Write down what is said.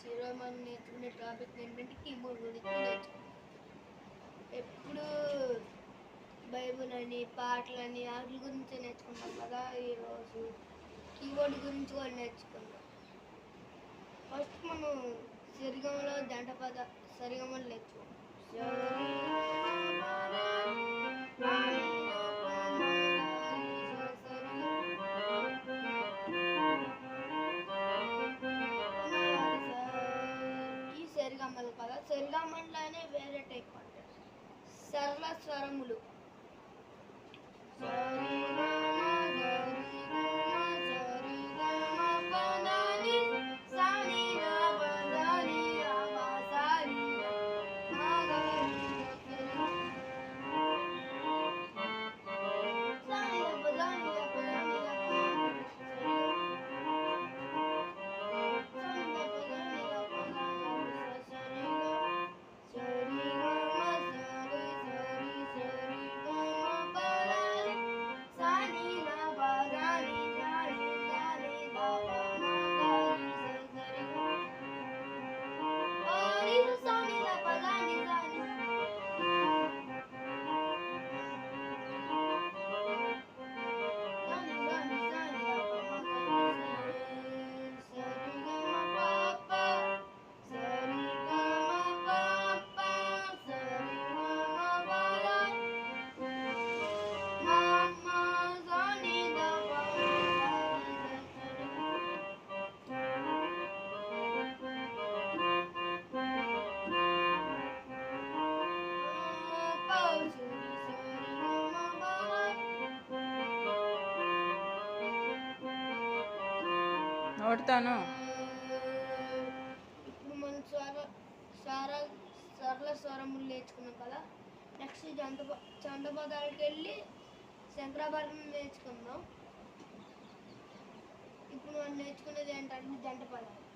Friends ఈరోజు మనం నేర్చుకునే టాపిక్ ఏంటంటే కీబోర్డ్ గురించి నేర్చుకున్నాం ఎప్పుడు బైబుల్ అని పాటలని వాటి గురించి నేర్చుకున్నాం కదా ఈరోజు. కీబోర్డ్ గురించి కూడా నేర్చుకుందాం ఫస్ట్ మనం సరిగమలో జంట పద సరిగమలు నేర్చుకున్నాం స్వరములు నోటితోను ఇప్పుడు మనం స్వర స్వర సరళ స్వరములు నేర్చుకున్నాం కదా. నెక్స్ట్ జంట చండ వెళ్ళి శంకరాభరణం నేర్చుకుందాం. ఇప్పుడు మనం నేర్చుకునేది ఏంటంటే జంట పదాలు.